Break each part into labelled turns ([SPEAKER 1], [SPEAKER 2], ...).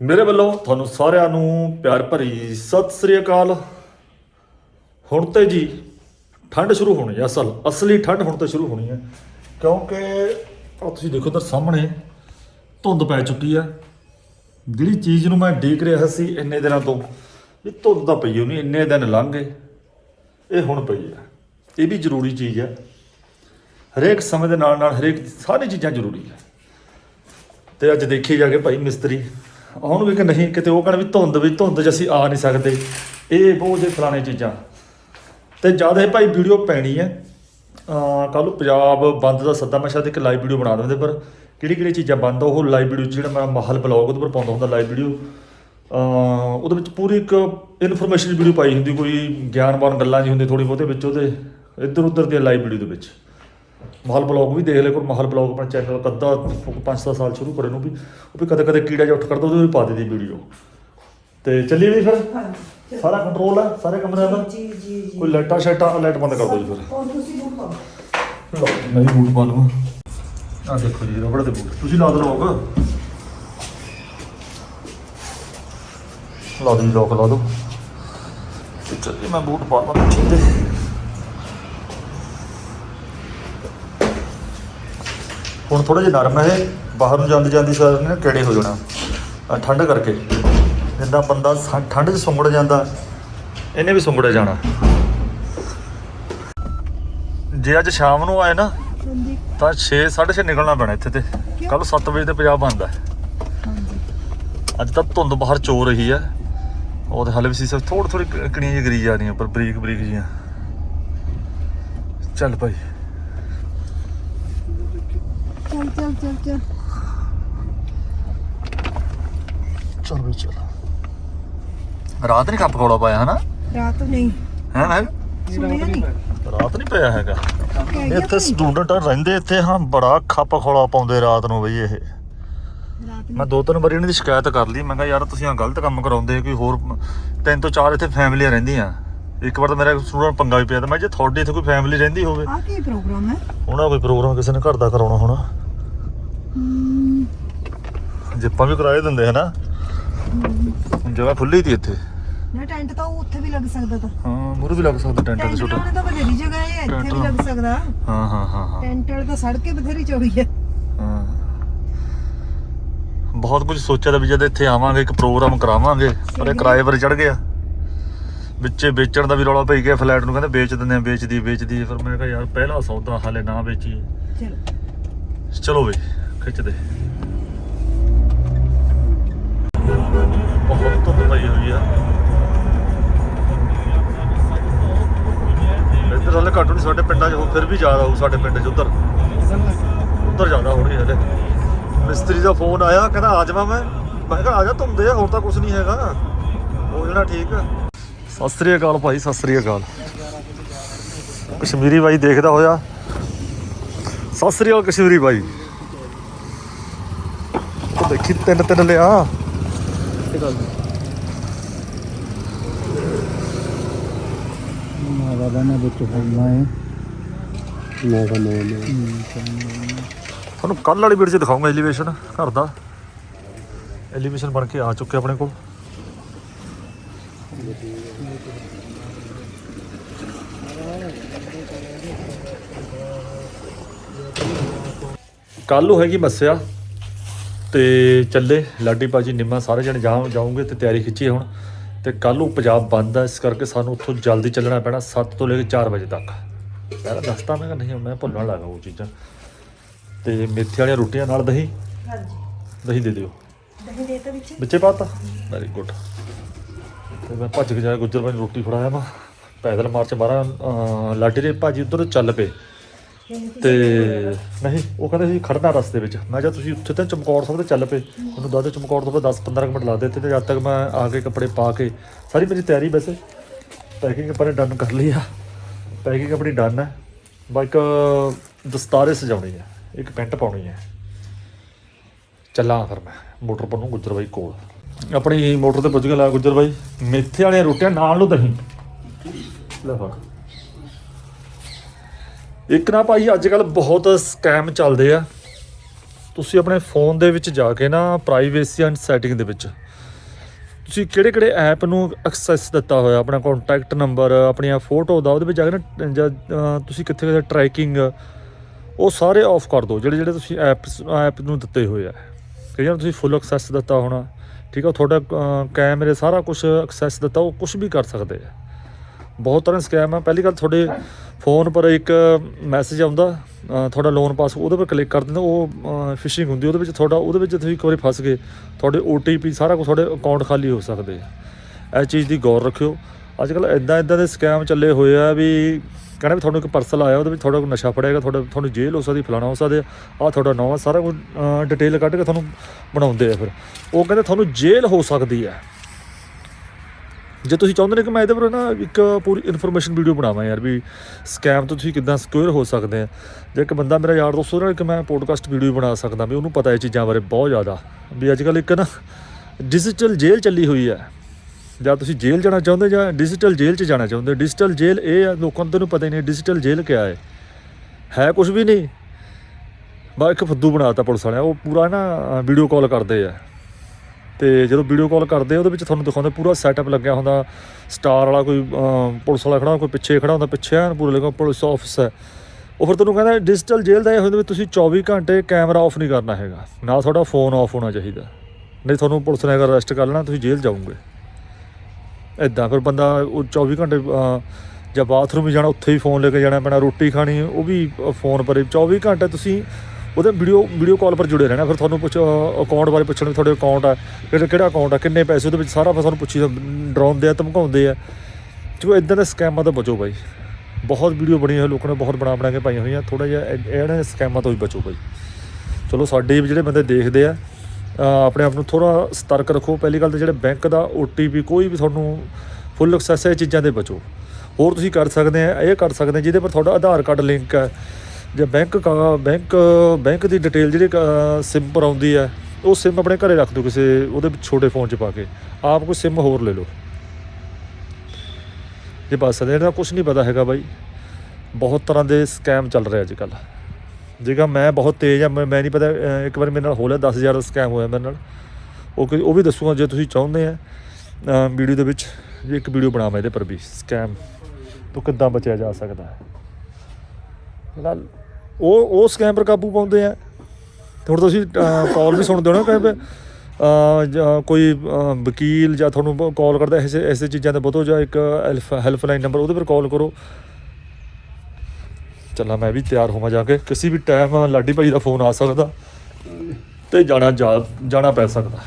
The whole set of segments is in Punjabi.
[SPEAKER 1] ਮੇਰੇ ਵੱਲੋਂ ਤੁਹਾਨੂੰ ਸਾਰਿਆਂ ਨੂੰ ਪਿਆਰ ਭਰੀ ਸਤਿ ਸ੍ਰੀ ਅਕਾਲ। ਹੁਣ ਤੇ ਜੀ ਠੰਡ ਸ਼ੁਰੂ ਹੋਣੀ ਹੈ ਅਸਲ, ਅਸਲੀ ਠੰਡ ਹੁਣ ਤੇ ਸ਼ੁਰੂ ਹੋਣੀ ਹੈ ਕਿਉਂਕਿ ਆਹ ਤੁਸੀਂ ਦੇਖੋ ਤਾਂ ਸਾਹਮਣੇ, ਧੁੰਦ ਪੈ ਚੁੱਕੀ ਹੈ ਜਿਹੜੀ ਚੀਜ਼ ਨੂੰ ਮੈਂ ਦੇਖ ਰਿਹਾ ਸੀ ਇੰਨੇ ਦਿਨਾਂ ਤੋਂ, ਵੀ ਧੁੰਦ ਤਾਂ ਪਈ ਹੋਣੀ, ਇੰਨੇ ਦਿਨ ਲੰਘ ਗਏ। ਇਹ ਹੁਣ ਪਈ ਹੈ ਇਹ ਵੀ ਜ਼ਰੂਰੀ ਚੀਜ਼ ਹੈ ਹਰੇਕ ਸਮੇਂ ਦੇ ਨਾਲ ਨਾਲ ਹਰੇਕ ਸਾਰੀ ਚੀਜ਼ਾਂ ਜ਼ਰੂਰੀ ਹੈ ਤੇ ਅੱਜ ਦੇਖੀ ਜਾ ਕੇ ਭਾਈ ਮਿਸਤਰੀ ਆਉਣਗੇ ਕਿ ਨਹੀਂ, ਕਿਤੇ ਉਹ ਕਹਿਣ ਵੀ ਧੁੰਦ ਵੀ ਧੁੰਦ 'ਚ ਅਸੀਂ ਆ ਨਹੀਂ ਸਕਦੇ। ਇਹ ਬਹੁਤ ਜੇ ਫਲਾਣੇ ਚੀਜ਼ਾਂ। ਤੇ ਜ਼ਿਆਦਾ ਭਾਈ ਵੀਡੀਓ ਪੈਣੀ ਹੈ। ਕੱਲ ਪੰਜਾਬ ਬੰਦ ਦਾ ਸੱਦਾ, ਮੈਂ ਸ਼ਾਇਦ ਇੱਕ ਲਾਈਵ ਵੀਡੀਓ ਬਣਾ ਦਿੰਦੇ, ਪਰ ਕਿਹੜੀ ਕਿਹੜੀ ਚੀਜ਼ਾਂ ਬੰਦ ਆ? ਉਹ ਲਾਈਵ ਵੀਡੀਓ ਜਿਹੜਾ ਮੈਂ ਮਹਲ ਬਲੌਗ ਉਹਦੇ ਪਰ ਪਾਉਂਦਾ ਹੁੰਦਾ ਲਾਈਵ ਵੀਡੀਓ। ਉਹਦੇ ਵਿੱਚ ਪੂਰੀ ਇੱਕ ਇਨਫੋਰਮੇਸ਼ਨ ਵੀਡੀਓ ਪਾਈ ਹੁੰਦੀ, ਕੋਈ ਗਿਆਨਵਾਨ ਗੱਲਾਂ ਜੀ ਹੁੰਦੀ ਥੋੜੀ ਬਹੁਤੇ ਵਿੱਚ ਉਹਦੇ ਇੱਧਰ ਉੱਧਰ ਦੀਆਂ ਲਾਈਵ ਵੀਡੀਓ ਦੇ ਵਿੱਚ। ਮਹਲ ਬਲੌਗ ਵੀ ਦੇਖ ਲਿਆ ਕਰੋ ਮਹਲ ਬਲੌਗ ਆਪਣਾ ਚੈਨਲ ਕੱਦਾ 5-7 ਸਾਲ ਸ਼ੁਰੂ ਕਰੇ ਨੂੰ ਵੀ ਉਹ ਵੀ ਕਦੇ ਕਦੇ ਕੀੜਾ ਜਿਹਾ ਉੱਠ ਕਰਦਾ ਉਹਦੇ ਵੀ ਪਾ ਦੇਦੀ ਵੀਡੀਓ ਤੇ ਚੱਲੀਏ ਵੀ ਫਿਰ? ਸਾਰਾ ਕੰਟਰੋਲ ਹੈ ਸਾਰੇ ਕਮਰਿਆਂ ਦਾ?
[SPEAKER 2] ਜੀ ਜੀ ਜੀ।
[SPEAKER 1] ਕੋਈ ਲਾਈਟਾਂ ਸ਼ਾਈਟਾਂ ਲਾਈਟ ਬੰਦ ਕਰ ਦਿਓ ਜੀ ਫਿਰ।
[SPEAKER 2] ਹੋਰ ਤੁਸੀਂ ਬੂਟ ਪਾਓ।
[SPEAKER 1] ਵੀ ਬੂਟ ਪਾ ਲਵਾਂ ਆ ਦੇਖੋ ਜੀ ਰਬੜ ਦੇ ਬੂਟ ਤੁਸੀਂ ਲਾ ਦੋ ਲੋਕ ਲਾ ਦੋ ਜੀ ਲੋਕ ਲਾ ਦੋ ਤੇ ਚੱਲੀਏ ਮੈਂ ਬੂਟ ਪਾ ਲਵਾਂ ਠੀਕ ਹੈ ਹੁਣ ਥੋੜਾ ਜਿਹਾ ਨਰਮ ਹੈ ਬਾਹਰ ਨੂੰ ਜਾਂਦੀ ਜਾਂਦੀ ਸਾਰ ਨੇ ਕਿਹੜੇ ਹੋ ਜਾਣਾ। ਠੰਡ ਕਰਕੇ। ਜਿੱਦਾਂ ਬੰਦਾ ਠੰਡ 'ਚ ਸੁੰਗੜ ਜਾਂਦਾ ਇਹਨੇ ਵੀ ਸੁੰਗੜਿਆ ਜਾਣਾ। ਜੇ ਅੱਜ ਸ਼ਾਮ ਨੂੰ ਆਏ ਨਾ ਤਾਂ 6 6:30 ਨਿਕਲਣਾ ਪੈਣਾ ਇੱਥੇ ਤੇ। ਕੱਲ 7 ਵਜੇ ਤੇ ਪੰਜਾਬ ਬੰਦ ਹੈ। ਅੱਜ ਤਾਂ ਧੁੰਦ ਬਾਹਰ ਚੋ ਰਹੀ ਹੈ। ਉਹ ਤੇ ਹਲੇ ਵੀ ਸੀ ਥੋੜੀ ਥੋੜੀ ਕਣੀਆਂ ਜਿਹੀ ਗਰੀ ਜਾ ਰਹੀਆਂ ਪਰ ਬਰੀਕ ਬਰੀਕ ਜੀਆਂ। ਚੱਲ ਭਾਈ।
[SPEAKER 2] ਚੱਲ ਚੱਲ ਚੱਲ
[SPEAKER 1] ਵੀ ਚੱਲ ਰਾਤ ਨਹੀਂ ਕੱਪ ਕੋਲਾ ਪਾਇਆ ਹਨਾ?
[SPEAKER 2] ਰਾਤ ਨਹੀਂ।
[SPEAKER 1] ਹੈ ਨਾ?
[SPEAKER 2] ਸੁਣਿਆ ਨਹੀਂ
[SPEAKER 1] ਰਾਤ ਨਹੀਂ ਪਿਆ ਹੈਗਾ।
[SPEAKER 2] ਕਹਿ ਗਿਆ
[SPEAKER 1] ਇੱਥੇ ਸਟੂਡੈਂਟ ਰਹਿੰਦੇ ਇੱਥੇ ਹਾਂ ਬੜਾ ਖੱਪ ਖੋਲਾ ਪਾਉਂਦੇ ਰਾਤ ਨੂੰ ਬਈ ਇਹ।
[SPEAKER 2] ਰਾਤ
[SPEAKER 1] ਮੈਂ ਦੋ ਤਿੰਨ ਵਾਰੀ ਇਹਨਾਂ ਦੀ ਸ਼ਿਕਾਇਤ ਕਰ ਲਈ ਮੈਂ ਕਿਹਾ ਯਾਰ ਤੁਸੀਂ ਆ ਗਲਤ ਕੰਮ ਕਰਾਉਂਦੇ ਕੋਈ ਹੋਰ ਤਿੰਨ ਤੋਂ ਚਾਰ ਇੱਥੇ ਫੈਮਲੀਆਂ ਰਹਿੰਦੀਆਂ। ਇੱਕ ਵਾਰ ਤਾਂ ਮੇਰਾ ਸਟੂਡੈਂਟ ਪੰਗਾ ਵੀ ਪਿਆ ਤਾਂ ਮੈਂ ਜੇ ਤੁਹਾਡੀ ਇੱਥੇ ਕੋਈ ਫੈਮਿਲੀ ਰਹਿੰਦੀ ਹੋਵੇ।
[SPEAKER 2] ਆ ਕੀ ਪ੍ਰੋਗਰਾਮ ਹੈ?
[SPEAKER 1] ਉਹਨਾਂ ਕੋਈ ਪ੍ਰੋਗਰਾਮ ਕਿਸੇ ਨੇ ਘਰ ਦਾ ਕਰਾਉਣਾ ਹੋਣਾ। ਜਿੱਪਾਂ ਵੀ ਕਰਾਏ ਦਿੰਦੇ ਹਨਾ ਹੁਣ ਜਗ੍ਹਾ ਖੁੱਲੀ ਤੀ ਇੱਥੇ।
[SPEAKER 2] ਨਾ ਟੈਂਟ ਤਾਂ ਉਹ ਉੱਥੇ ਵੀ ਲੱਗ ਸਕਦਾ ਤਾਂ।
[SPEAKER 1] ਹਾਂ ਮੂਰੇ ਵੀ ਲੱਗ ਸਕਦਾ ਟੈਂਟ ਤੇ
[SPEAKER 2] ਟੈਂਟ
[SPEAKER 1] ਛੋਟਾ।
[SPEAKER 2] ਲਾਉਣੇ ਤਾਂ ਬਥੇਰੀ ਜਗ੍ਹਾ ਹੈ ਇੱਥੇ ਵੀ
[SPEAKER 1] ਟੈਂਟ
[SPEAKER 2] ਲੱਗ ਸਕਦਾ।
[SPEAKER 1] ਹਾਂ ਹਾਂ ਹਾਂ ਹਾਂ।
[SPEAKER 2] ਟੈਂਟ ਵਾਲੇ ਤਾਂ ਸੜਕੇ ਬਥੇਰੀ ਚੌੜੀ ਹੈ।
[SPEAKER 1] ਹਾਂ। ਬਹੁਤ ਕੁਝ ਸੋਚਿਆ ਤਾਂ ਵੀ ਜਦ ਇੱਥੇ ਆਵਾਂਗੇ ਇੱਕ ਪ੍ਰੋਗਰਾਮ ਕਰਾਵਾਂਗੇ ਪਰ ਇਹ ਕਿਰਾਏ ਪਰ ਚੜ ਗਿਆ। ਵਿੱਚੇ ਵੇਚਣ ਦਾ ਵੀ ਰੌਲਾ ਪਈ ਗਿਆ ਫਲੈਟ ਨੂੰ ਕਹਿੰਦੇ ਵੇਚ ਦਿੰਦੇ ਆ ਵੇਚਦੀ ਵੇਚਦੀ। ਫਿਰ ਮੈਂ ਕਿਹਾ ਯਾਰ ਪਹਿਲਾ ਸੌਦਾ ਹਾਲੇ ਨਾ ਵੇਚੀਏ।
[SPEAKER 2] ਚਲੋ।
[SPEAKER 1] ਚਲੋ ਵੇ ਖਿੱਚਦੇ। ਬਹੁਤ ਧੁੰਦ ਪਈ ਹੋਈ ਆ। ਇੱਧਰ ਹਾਲੇ ਘੱਟ ਨਹੀਂ ਸਾਡੇ ਪਿੰਡਾਂ 'ਚ ਹੋ ਫਿਰ ਵੀ ਜ਼ਿਆਦਾ ਹੋਊ, ਸਾਡੇ ਪਿੰਡ 'ਚ ਉੱਧਰ। ਉੱਧਰ ਜ਼ਿਆਦਾ ਹੋਣੀ ਹਲੇ। ਮਿਸਤਰੀ ਦਾ ਫੋਨ ਆਇਆ, ਕਹਿੰਦਾ, ਆ ਜਾਵਾਂ ਮੈਂ। ਮੈਂ ਕਿਹਾ, ਆ ਜਾ ਧੁੰਦੇ ਆ, ਹੋਰ ਤਾਂ ਕੁਝ ਨਹੀਂ ਹੈਗਾ। ਹੋ ਜਾਣਾ ਠੀਕ। ਸਤਿ ਸ੍ਰੀ ਅਕਾਲ ਭਾਈ, ਸਤਿ ਸ੍ਰੀ ਅਕਾਲ। ਕਸ਼ਮੀਰੀ ਬਾਈ ਦੇਖਦਾ ਹੋਇਆ। ਸਤਿ ਸ੍ਰੀ ਅਕਾਲ ਕਸ਼ਮੀਰੀ ਬਾਈ। ਦੇਖੀ ਤਿੰਨ ਤਿੰਨ ਲਿਆ।
[SPEAKER 3] ਬਾਬਾ ਨੇ ਵਿੱਚ ਹੋਣਾ ਹੈ ਨਾ ਨਾ ਨਾ
[SPEAKER 1] ਤੁਹਾਨੂੰ ਕੱਲ ਵਾਲੀ ਵੀਡੀਓ 'ਚ ਦਿਖਾਉਂਗਾ ਐਲੀਵੇਸ਼ਨ ਘਰ ਦਾ। ਐਲੀਵੇਸ਼ਨ ਬਣ ਕੇ ਆ ਚੁੱਕਿਆ ਆਪਣੇ ਕੋਲ। ਕੱਲ ਨੂੰ ਹੈਗੀ ਮੱਸਿਆ। ਤੇ ਚੱਲੇ ਲਾਡੀ ਭਾਜੀ ਨਿੰਮਾ ਸਾਰੇ ਜਣੇ ਜਾ ਜਾਉਂਗੇ ਤੇ ਤਿਆਰੀ ਖਿੱਚੀ ਹੁਣ। ਤੇ ਕੱਲ ਨੂੰ ਪੰਜਾਬ ਬੰਦ ਆ ਇਸ ਕਰਕੇ ਸਾਨੂੰ ਉੱਥੋਂ ਜਲਦੀ ਚੱਲਣਾ ਪੈਣਾ 7 ਤੋਂ ਲੈ ਕੇ 4 ਵਜੇ ਤੱਕ। ਪਹਿਲਾਂ ਦੱਸਤਾ ਮੈਂ ਕਿ ਨਹੀਂ ਮੈਂ ਭੁੱਲਣ ਲੱਗਾ ਉਹ ਚੀਜ਼ਾਂ। ਤੇ ਮੇਥੇ ਵਾਲੀਆਂ ਰੋਟੀਆਂ ਨਾਲ ਦਹੀਂ?
[SPEAKER 2] ਹਾਂਜੀ।
[SPEAKER 1] ਦਹੀਂ ਦੇ ਦਿਓ।
[SPEAKER 2] ਦਹੀਂ ਦੇ ਤਾ ਵਿੱਚ?
[SPEAKER 1] ਵਿੱਚੇ ਪਾਤਾ ਵੈਰੀ ਗੁੱਡ ਤੇ ਮੈਂ ਭੱਜ ਕੇ ਜਾ ਗੁੱਜਰ ਭਾਈ ਨੂੰ ਰੋਟੀ ਫੜਾਇਆ ਮੈਂ ਪੈਦਲ ਮਾਰਚ ਅਹ, ਲਾਡੀ ਦੇ ਭਾਜੀ ਉਧਰ ਚੱਲ ਪਏ। ਤੇ ਨਹੀਂ, ਉਹ ਕਹਿੰਦੇ ਸੀ ਖੜਨਾ ਰਸਤੇ ਵਿੱਚ। ਮੈਂ ਜਦ ਤੁਸੀਂ ਉੱਥੇ ਤੇ ਚਮਕੌਰ ਸਾਹਿਬ ਤੇ ਚੱਲ ਪਏ। ਮੈਨੂੰ ਦੱਸ ਦਿਓ ਚਮਕੌਰ ਤੋਂ 10 15 ਮਿੰਟ ਲੱਗਦੇ ਤੇ ਜਦ ਤੱਕ ਮੈਂ ਆ ਕੇ ਕੱਪੜੇ ਪਾ ਕੇ, ਸਾਰੀ ਮੇਰੀ ਤਿਆਰੀ ਵੈਸੇ ਪੈਕਿੰਗ ਆਪਾਂ ਨੇ ਡਨ ਕਰ ਲਈ ਆ। ਪੈਕਿੰਗ ਆਪਣੀ ਡਨ ਹੈ ਬਾਈਕ ਦਸਤਾਰੇ ਸਜਾਉਣੀ ਹੈ ਇੱਕ ਪੈਂਟ ਪਾਉਣੀ ਹੈ ਚੱਲਾਂ ਫਿਰ ਮੈਂ, ਮੋਟਰ ਪਰ ਨੂੰ ਗੁੱਜਰ ਬਾਈ ਕੋਲ। ਆਪਣੀ ਮੋਟਰ ਤੇ ਪੁੱਜ ਗਿਆ ਲਾ ਗੁੱਜਰ ਬਾਈ। ਮੇਥੇ ਵਾਲੀਆਂ ਰੋਟੀਆਂ ਨਾਲ ਨੂੰ ਦਹੀਂ। ਲੈ ਫੜ। ਇੱਕ ਨਾ ਭਾਈ ਅੱਜ ਕੱਲ ਬਹੁਤ ਸਕੈਮ ਚੱਲਦੇ ਆ। ਤੁਸੀਂ ਆਪਣੇ ਫੋਨ ਦੇ ਵਿੱਚ ਜਾ ਕੇ ਨਾ ਪ੍ਰਾਈਵੇਸੀ ਐਂਡ ਸੈਟਿੰਗ ਦੇ ਵਿੱਚ ਤੁਸੀਂ ਕਿਹੜੇ ਕਿਹੜੇ ਐਪ ਨੂੰ ਐਕਸੈਸ ਦਿੱਤਾ ਹੋਇਆ? ਆਪਣਾ ਕੰਟੈਕਟ ਨੰਬਰ ਆਪਣੀਆਂ ਫੋਟੋ ਦਾ, ਉਹਦੇ ਵਿੱਚ ਜਾ ਕੇ ਨਾ, ਜਾਂ ਤੁਸੀਂ ਕਿੱਥੇ ਕਿੱਥੇ ਟਰੈਕਿੰਗ ਉਹ ਸਾਰੇ ਆਫ ਕਰ ਦਿਓ, ਜਿਹੜੇ ਜਿਹੜੇ ਤੁਸੀਂ ਐਪਸ ਐਪ ਨੂੰ ਦਿੱਤੇ ਹੋਏ ਆ। ਕਈਆਂ ਨੂੰ ਤੁਸੀਂ ਫੁੱਲ ਐਕਸੈਸ ਦਿੱਤਾ ਹੋਣਾ, ਠੀਕ ਆ? ਤੁਹਾਡਾ ਕੈਮਰੇ ਸਾਰਾ ਕੁਝ ਐਕਸੈਸ ਦਿੱਤਾ, ਉਹ ਕੁਝ ਵੀ ਕਰ ਸਕਦੇ ਆ। ਬਹੁਤ ਤਰ੍ਹਾਂ ਸਕੈਮ ਆ। ਪਹਿਲੀ ਗੱਲ ਤੁਹਾਡੇ ਫੋਨ ਪਰ ਇੱਕ ਮੈਸੇਜ ਆਉਂਦਾ ਤੁਹਾਡਾ ਲੋਨ ਪਾਸ ਉਹਦੇ ਪਰ ਕਲਿੱਕ ਕਰ ਦਿੰਦੇ, ਉਹ ਫਿਸ਼ਿੰਗ ਹੁੰਦੀ, ਉਹਦੇ ਵਿੱਚ ਤੁਹਾਡਾ, ਉਹਦੇ ਵਿੱਚ ਤੁਸੀਂ ਇੱਕ ਵਾਰੀ ਫਸ ਗਏ, ਤੁਹਾਡੇ OTP ਸਾਰਾ ਕੁਝ ਤੁਹਾਡੇ ਅਕਾਊਂਟ ਖਾਲੀ ਹੋ ਸਕਦੇ ਆ। ਇਹ ਚੀਜ਼ ਦੀ ਗੌਰ ਰੱਖਿਓ। ਅੱਜ ਕੱਲ ਇਦਾਂ ਇਦਾਂ ਦੇ ਸਕੈਮ ਚੱਲੇ ਹੋਏ ਆ ਵੀ ਕਹਿੰਦੇ ਵੀ ਤੁਹਾਨੂੰ ਇੱਕ ਪਰਸਲ ਆਇਆ, ਉਹਦੇ ਵਿੱਚ ਤੁਹਾਡਾ ਕੋਈ ਨਸ਼ਾ ਫੜਿਆਗਾ ਤੁਹਾਡਾ, ਤੁਹਾਨੂੰ ਜੇਲ੍ਹ ਹੋ ਸਕਦੀ, ਫਲਾਣਾ ਹੋ ਸਕਦਾ ਆ ਤੁਹਾਡਾ ਨਵਾਂ ਸਾਰਾ ਕੁਝ ਡਿਟੇਲ ਕੱਢ ਕੇ ਤੁਹਾਨੂੰ ਬਣਾਉਂਦੇ ਆ ਫਿਰ। ਉਹ ਕਹਿੰਦੇ ਤੁਹਾਨੂੰ ਜੇਲ੍ਹ ਹੋ ਸਕਦੀ ਹੈ ਜੇ ਤੁਸੀਂ ਚਾਹੁੰਦੇ ਨੇ ਕਿ ਮੈਂ ਇਹਦੇ ਪਰ ਨਾ ਇੱਕ ਪੂਰੀ ਇਨਫੋਰਮੇਸ਼ਨ ਵੀਡੀਓ ਬਣਾਵਾਂ ਯਾਰ ਵੀ ਸਕੈਮ ਤੋਂ ਤੁਸੀਂ ਕਿੱਦਾਂ ਸਿਕਿਉਰ ਹੋ ਸਕਦੇ ਆ। ਜੇ ਇੱਕ ਬੰਦਾ ਮੇਰਾ ਯਾਰ ਦੋਸਤ ਨਾਲ ਕਿ ਮੈਂ ਪੋਡਕਾਸਟ ਵੀਡੀਓ ਬਣਾ ਸਕਦਾ ਵੀ ਉਹਨੂੰ ਪਤਾ ਇਹ ਚੀਜ਼ਾਂ ਬਾਰੇ ਬਹੁਤ ਜ਼ਿਆਦਾ। ਵੀ ਅੱਜ ਕੱਲ ਇੱਕ ਨਾ ਡਿਜੀਟਲ ਜੇਲ੍ਹ ਚੱਲੀ ਹੋਈ ਹੈ। ਜਾਂ ਤੁਸੀਂ ਜੇਲ੍ਹ ਜਾਣਾ ਚਾਹੁੰਦੇ ਜਾਂ ਡਿਜੀਟਲ ਜੇਲ੍ਹ 'ਚ ਜਾਣਾ ਚਾਹੁੰਦੇ ਡਿਜੀਟਲ ਜੇਲ੍ਹ ਇਹ ਆ, ਲੋਕਾਂ ਨੂੰ ਤੈਨੂੰ ਪਤਾ ਹੀ ਨਹੀਂ ਡਿਜੀਟਲ ਜੇਲ੍ਹ ਕਿਆ ਹੈ। ਹੈ ਕੁਝ ਵੀ ਨਹੀਂ। ਬਾ ਇੱਕ ਫੁੱਦੂ ਬਣਾਤਾ ਪੁਲਿਸ ਵਾਲਿਆਂ, ਉਹ ਪੂਰਾ ਨਾ ਵੀਡੀਓ ਕਾਲ ਕਰਦੇ ਆ। ਤੇ ਜਦੋਂ ਵੀਡੀਓ ਕਾਲ ਕਰਦੇ ਆ, ਉਹਦੇ ਵਿੱਚ ਤੁਹਾਨੂੰ ਦਿਖਾਉਂਦੇ ਪੂਰਾ ਸੈਟਅਪ ਲੱਗਿਆ ਹੁੰਦਾ। ਸਟਾਰ ਵਾਲਾ ਕੋਈ ਪੁਲਿਸ ਵਾਲਾ ਖੜਾ, ਕੋਈ ਪਿੱਛੇ ਖੜਾ ਹੁੰਦਾ, ਪਿੱਛੇ ਐਨ ਪੂਰੇ ਲੱਗਾ ਪੁਲਿਸ ਆਫਿਸ ਹੈ ਉਹ ਫਿਰ ਤੁਹਾਨੂੰ ਕਹਿੰਦਾ ਡਿਜੀਟਲ ਜੇਲ੍ਹ ਦਾ ਇਹ ਹੁੰਦਾ ਵੀ ਤੁਸੀਂ 24 ਘੰਟੇ ਕੈਮਰਾ ਆਫ ਨਹੀਂ ਕਰਨਾ ਹੈਗਾ। ਨਾ ਤੁਹਾਡਾ ਫੋਨ ਆਫ ਹੋਣਾ ਚਾਹੀਦਾ। ਨਹੀਂ, ਤੁਹਾਨੂੰ ਪੁਲਿਸ ਨੇ ਅਗਰ ਅਰੈਸਟ ਕਰ ਲੈਣਾ, ਤੁਸੀਂ ਜੇਲ੍ਹ ਜਾਓਗੇ। ਇਦਾਂ ਫਿਰ ਬੰਦਾ ਉਹ 24 ਘੰਟੇ ਜਾਂ ਬਾਥਰੂਮ ਵੀ ਜਾਣਾ, ਉੱਥੇ ਹੀ ਫੋਨ ਲੈ ਕੇ ਜਾਣਾ ਪੈਣਾ, ਰੋਟੀ ਖਾਣੀ, ਉਹ ਵੀ ਫੋਨ ਪਰ। 24 ਘੰਟੇ ਤੁਸੀਂ ਉਹਦੇ ਵੀਡੀਓ ਵੀਡੀਓ ਕਾਲ ਪਰ ਜੁੜੇ ਰਹਿਣਾ। ਫਿਰ ਤੁਹਾਨੂੰ ਪੁੱਛ ਅਕਾਊਂਟ ਬਾਰੇ ਪੁੱਛਣ ਵੀ ਤੁਹਾਡੇ ਅਕਾਊਂਟ ਆ ਕਿਹੜਾ ਕਿਹੜਾ ਅਕਾਊਂਟ ਆ, ਕਿੰਨੇ ਪੈਸੇ, ਉਹਦੇ ਵਿੱਚ ਸਾਰਾ ਫਿਰ ਤੁਹਾਨੂੰ ਪੁੱਛੀ ਡਰਾਉਂਦੇ ਆ, ਧਮਕਾਉਂਦੇ ਆ। ਜੋ ਇਦਾਂ ਦੇ ਸਕੈਮਾਂ ਤੋਂ ਬਚੋ ਬਾਈ। ਬਹੁਤ ਵੀਡੀਓ ਬਣੀ ਹੋਈ ਲੋਕਾਂ ਨੇ ਬਹੁਤ ਬਣਾ ਬਣਾ ਕੇ ਪਾਈਆਂ ਹੋਈਆਂ। ਥੋੜਾ ਜਿਹਾ ਇਹਨਾਂ ਸਕੈਮਾਂ ਤੋਂ ਵੀ ਬਚੋ ਬਾਈ। ਚਲੋ, ਸਾਡੇ ਵੀ ਜਿਹੜੇ ਬੰਦੇ ਦੇਖਦੇ ਆ ਆਪਣੇ ਆਪ ਨੂੰ ਥੋੜਾ ਸਤਰਕ ਰੱਖੋ। ਪਹਿਲੀ ਗੱਲ ਤਾਂ ਜਿਹੜੇ ਬੈਂਕ ਦਾ OTP ਕੋਈ ਵੀ ਤੁਹਾਨੂੰ ਫੁੱਲ ਐਕਸੈਸ ਹੈ ਇਹ ਚੀਜ਼ਾਂ ਦੇ ਬਚੋ। ਹੋਰ ਤੁਸੀਂ ਕਰ ਸਕਦੇ ਆ, ਇਹ ਕਰ ਸਕਦੇ ਜਿਹਦੇ ਪਰ ਤੁਹਾਡਾ ਆਧਾਰ ਕਾਰਡ ਲਿੰਕ ਹੈ ਜਾਂ ਬੈਂਕ ਕਾ- ਬੈਂਕ ਬੈਂਕ ਦੀ ਡਿਟੇਲ ਜਿਹੜੀ ਸਿਮ ਪਰ ਆਉਂਦੀ ਹੈ, ਉਹ ਸਿਮ ਆਪਣੇ ਘਰੇ ਰੱਖ ਦਿਓ ਕਿਸੇ ਉਹਦੇ ਛੋਟੇ ਫੋਨ 'ਚ ਪਾ ਕੇ। ਆਪ ਕੋਈ ਸਿਮ ਹੋਰ ਲੈ ਲਓ। ਜੇ ਬਸ ਇਹਦਾ ਕੁਝ ਨਹੀਂ ਪਤਾ ਹੈਗਾ ਬਾਈ। ਬਹੁਤ ਤਰ੍ਹਾਂ ਦੇ ਸਕੈਮ ਚੱਲ ਰਹੇ ਅੱਜ ਕੱਲ੍ਹ ਜੇਗਾ ਮੈਂ ਬਹੁਤ ਤੇਜ਼ ਆ, ਮੈਂ ਮੈਂ ਨਹੀਂ ਪਤਾ ਇੱਕ ਵਾਰ ਮੇਰੇ ਨਾਲ ਹੋ ਲਿਆ 10000 ਦਾ ਸਕੈਮ ਹੋਇਆ ਮੇਰੇ ਨਾਲ। ਉਹ ਕਿ- ਉਹ ਵੀ ਦੱਸੂਗਾ ਜੇ ਤੁਸੀਂ ਚਾਹੁੰਦੇ ਆ ਵੀਡੀਓ ਦੇ ਵਿੱਚ, ਜੇ ਇੱਕ ਵੀਡੀਓ ਬਣਾਵਾਂ ਇਹਦੇ ਪਰ ਵੀ। ਸਕੈਮ ਤੋਂ ਕਿੱਦਾਂ ਬਚਿਆ ਜਾ ਸਕਦਾ ਹੈ? ਨਾਲ ਉਹ ਉਹ ਸਕੈਮ ਪਰ ਕਾਬੂ ਪਾਉਂਦੇ ਆ। ਤੇ ਹੁਣ ਤੁਸੀਂ ਕਾਲ ਵੀ ਸੁਣਦੇ ਹੋ ਨਾ ਕਹੇ ਜਾਂ ਕੋਈ ਵਕੀਲ ਜਾਂ ਤੁਹਾਨੂੰ ਕਾਲ ਕਰਦਾ ਐਸੇ ਐਸੇ ਚੀਜ਼ਾਂ ਤੇ ਬਤੋ ਜਾਂ ਇੱਕ ਹੈਲਪਲਾਈਨ ਨੰਬਰ ਉਹਦੇ ਪਰ ਕਾਲ ਕਰੋ। ਚੱਲਾਂ, ਮੈਂ ਵੀ ਤਿਆਰ ਹੋਵਾਂ ਜਾ ਕੇ। ਕਿਸੇ ਵੀ ਟਾਈਮ ਲਾਡੀ ਭਾਈ ਦਾ ਫੋਨ ਆ ਸਕਦਾ ਤੇ ਜਾਣਾ ਜਾ, ਜਾਣਾ ਪੈ ਸਕਦਾ।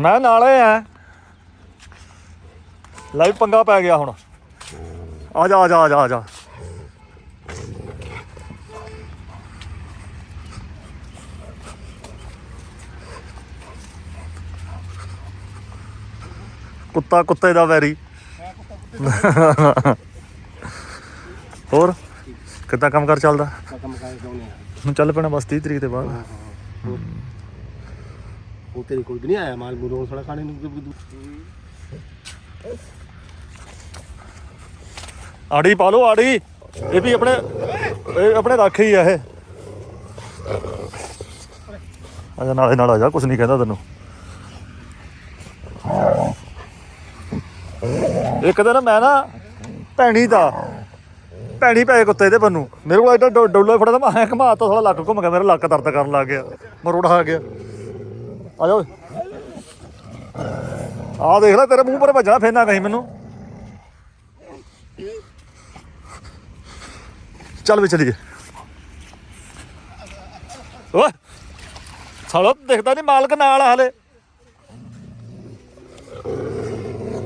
[SPEAKER 1] ਮੈਂ ਨਾਲੇ ਆ। ਲਾਈਵ ਪੰਗਾ ਪੈ ਗਿਆ ਹੁਣ। ਆ ਜਾ ਆ ਜਾ ਆ ਜਾ। ਕੁੱਤਾ ਕੁੱਤੇ ਦਾ ਵੈਰੀ। ਹੋਰ? ਕਿੱਦਾਂ ਕੰਮ ਕਰ ਚੱਲਦਾ
[SPEAKER 3] ਕੰਮ
[SPEAKER 1] ਹੁਣ ਚੱਲ ਪੈਣਾ ਬਸ 30 ਤਰੀਕ ਦੇ ਬਾਅਦ।
[SPEAKER 3] ਉਹ ਤੇਰੇ ਕੋਲ ਵੀ ਨਹੀਂ ਆਇਆ ਮਾਲ ਮੂਰੋਂ ਥੋੜਾ ਖਾਣੇ ਨੂੰ
[SPEAKER 1] ਆੜੀ ਪਾ ਲਓ ਆੜੀ। ਇਹ ਵੀ ਆਪਣੇ ਇਹ ਆਪਣੇ ਰੱਖ ਹੀ ਆ ਇਹ। ਆ ਨਾਲੇ ਨਾਲ ਆ ਜਾ ਕੁਝ ਨਹੀਂ ਕਹਿੰਦਾ ਤੈਨੂੰ। ਇੱਕ ਦਿਨ ਮੈਂ ਨਾ ਭੈਣੀ ਦਾ, ਭੈਣੀ ਪੈ ਕੁੱਤੇ ਦੇ ਬੰਨੂ। ਮੇਰੇ ਕੋਲ ਐਡਾ ਡੋ- ਡੋਲਾ ਫੜਾ ਤਾਂ ਮੈਂ ਐਂ ਘਮਾਤਾ ਥੋੜਾ ਲੱਕ ਘੁੰਮ ਗਿਆ ਮੇਰਾ ਲੱਕ ਦਰਦ ਕਰਨ ਲੱਗ ਗਿਆ, ਮੈਂ ਆ ਗਿਆ। ਆ ਜਾ ਆ ਦੇਖ ਲੈ, ਤੇਰੇ ਮੂੰਹ ਪਰ ਭੱਜਣਾ ਫੇਰਨਾ ਕਹੀਂ ਮੈਨੂੰ। ਚੱਲ ਵੀ ਚਲੀਏ। ਓਏ, ਸਾਲਾ ਦਿਖਦਾ ਨਹੀਂ ਮਾਲਕ ਨਾਲ ਆ ਹਲੇ।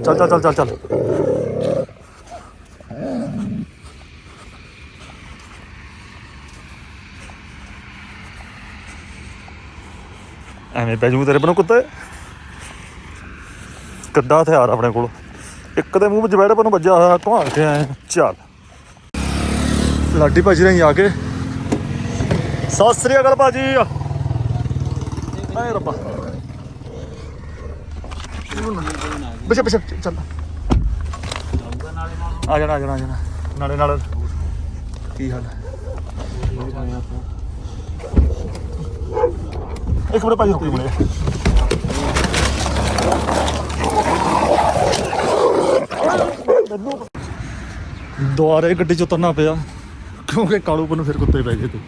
[SPEAKER 1] ਚੱਲ ਚੱਲ ਚੱਲ ਚੱਲ ਚੱਲ। ਐਵੇਂ ਪੈ ਜੂ ਤੇਰੇ ਬਨੋਂ ਕੁੱਤੇ? ਕਿੱਦਾਂ ਹਥਿਆਰ ਆਪਣੇ ਕੋਲ। ਇੱਕ ਦੇ ਮੂੰਹ ਵਿੱਚ ਬੈਠੇ ਨੂੰ ਵੱਜਿਆ ਹੋਇਆ ਘੁਮਾ ਕੇ ਆਏ ਚੱਲ। ਲਾਡੀ ਭਾਜੀ ਨੇ ਆ ਕੇ ਸਤਿ ਸ੍ਰੀ ਅਕਾਲ ਭਾਜੀ। ਆਏ ਰੱਬਾ। ਬਿਸ਼ੇ ਬਿਸ਼ੇ ਚੱਲ। ਆ ਜਾਣਾ ਆ ਜਾਣਾ ਆ ਜਾਣਾ। ਨਾਲੇ, ਨਾਲ ਕੀ ਹਾਲ ਹੈ? ਇੱਕ ਮਿੰਟ ਭਾਈ ਉੱਤੇ ਬਣੇ ਦੁਆਰੇ ਗੱਡੀ ਚ ਉਤਰਨਾ ਪਿਆ। ਕਿਉਂਕਿ ਕਾਲੂ ਨੂੰ ਫਿਰ ਕੁੱਤੇ ਪੈ ਗਏ ਤੇ।